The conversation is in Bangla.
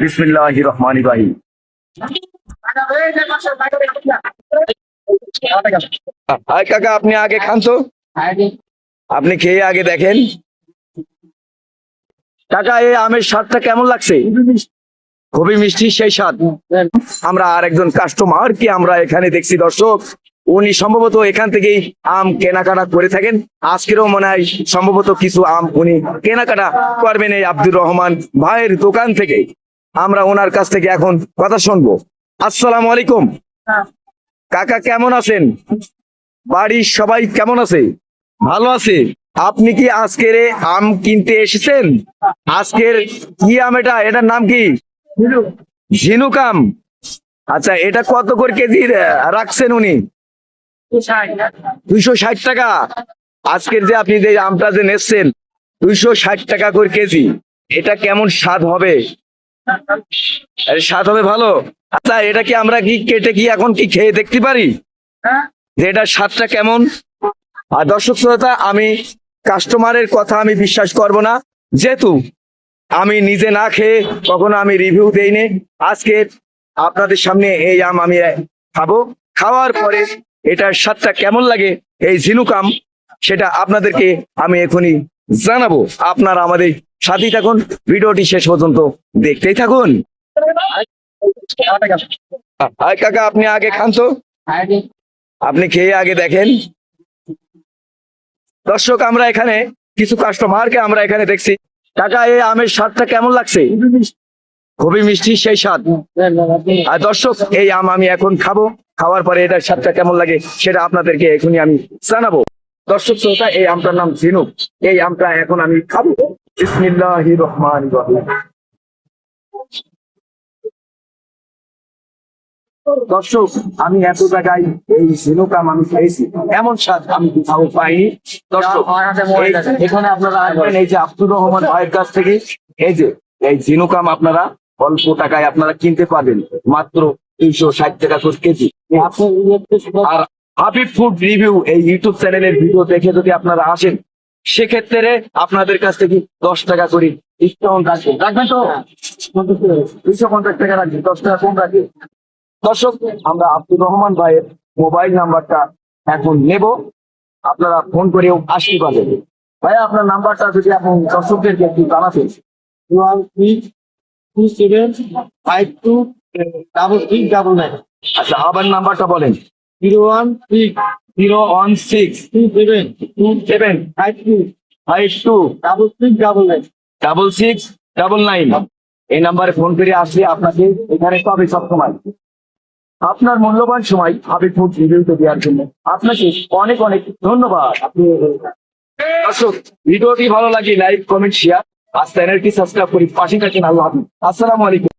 বিসমিল্লাহ কাকা, আপনি আগে খান তো। আপনি খেয়ে আগে দেখেন। কাকা, এই আমের স্বাদটা কেমন লাগছে? খুবই মিষ্টি সেই স্বাদ। আমরা আর একজন কাস্টমার কি আমরা এখানে দেখছি, দর্শক। উনি সম্ভবত এখান থেকেই আম কেনাকাটা করে থাকেন। আজকেরও মনে হয় সম্ভবত কিছু আম উনি কেনাকাটা করবেন এই আব্দুর রহমান ভাইয়ের দোকান থেকে। আমরা ওনার কাছ থেকে এখন কথা শুনব। আসসালামু আলাইকুম। কাকা কেমন আছেন? বাড়ির সবাই কেমন আছে? ভালো আছে? আপনি কি আজকের আম কিনতে এসেছেন? আজকের কি আম এটা? এটার নাম কি? ঝিনুক। আম। আচ্ছা এটা কত করে কেজি রাখছেন উনি? দুইশো ষাট টাকা। আজকের যে আপনি যে আমটা যে নেচ্ছেন দুইশো ষাট টাকা করে কেজি। এটা কেমন স্বাদ হবে? স্বাদ হবে ভালো। আচ্ছা এটা কি আমরা কি কেটে কি এখন কি খেয়ে দেখতে পারি? যে এটার স্বাদটা কেমন? আর দর্শক শ্রোতা আমি কাস্টমারের কথা আমি বিশ্বাস করব না। যেহেতু আমি নিজে না খেয়ে কখনো আমি রিভিউ দেইনি আজকে আপনাদের সামনে এই আম আমি খাব। খাওয়ার পরে এটার স্বাদটা কেমন লাগে এই ঝিনুক আম সেটা আপনাদেরকে আমি এখনই জানাব। আপনারা আমাদের সাথেই থাকুন, ভিডিওটি শেষ পর্যন্ত দেখতেই থাকুন। কাকা, আপনি আগে খান তো। আপনি খেয়ে আগে দেখেন। দর্শক, আমরা এখানে কিছু কাস্টমারকে আমরা এখানে দেখছি। কাকা, এই আমের স্বাদটা কেমন লাগছে? খুবই মিষ্টি সেই স্বাদ। আর দর্শক, এই আম আমি এখন খাব। খাওয়ার পরে এটার স্বাদটা কেমন লাগে সেটা আপনাদেরকে এখনই আমি জানাব। দর্শক, শ্রোতা, এই আমটার নাম ঝিনুক। এই আমটা এখন আমি খাব। বিসমিল্লাহি রহমান রহিম দর্শক আমি এত জায়গায় এই ঝিনুকা আমি খেয়েছি। এমন স্বাদ আমি কোথাও পাইনি। দর্শক এখানে আপনারা আসবেন এই যে আব্দুর রহমান ভাইয়ের কাছ থেকে। এই যে এই ঝিনুকাম আপনারা অল্প টাকায় আপনারা কিনতে পারবেন। মাত্র তিনশো ষাট টাকা করে কেজি। আর হাবিব ফুড রিভিউ এই ইউটিউব চ্যানেলের ভিডিও দেখে যদি আপনারা আসেন সেক্ষেত্রে আপনাদের কাছ থেকে দশ টাকা করে ডিসকাউন্ট রাখবেন রাখবেন তো? দুইশো পঞ্চাশ টাকা রাখবেন দশ টাকা কম রাখবেন দর্শক আমরা আব্দুর রহমান ভাইয়ের মোবাইল নাম্বারটা এখন নেব। আপনারা ফোন করেও আসতে পারবেন। ভাই আপনার নাম্বারটা যদি আপনি দর্শকদেরকে একটু জানাতেন। One three two seven five two double three double nine. আচ্ছা আবার নাম্বারটা বলেন। Zero one three zero one six two seven two seven five two five two double three double nine double six double nine এই নাম্বারে ফোন করে আসলে আপনাকে এখানে পাবে সবসময় আপনার মূল্যবান সময় হাবিব ফুড রিভিউতে দেওয়ার জন্য আপনাকে অনেক অনেক ধন্যবাদ। আপনি দর্শক ভিডিওটি ভালো লাগে লাইক কমেন্ট শেয়ার আর চ্যানেলটি সাবস্ক্রাইব করি পাশে থাকেন আল্লাহ হাফিজ। আসসালামু আলাইকুম।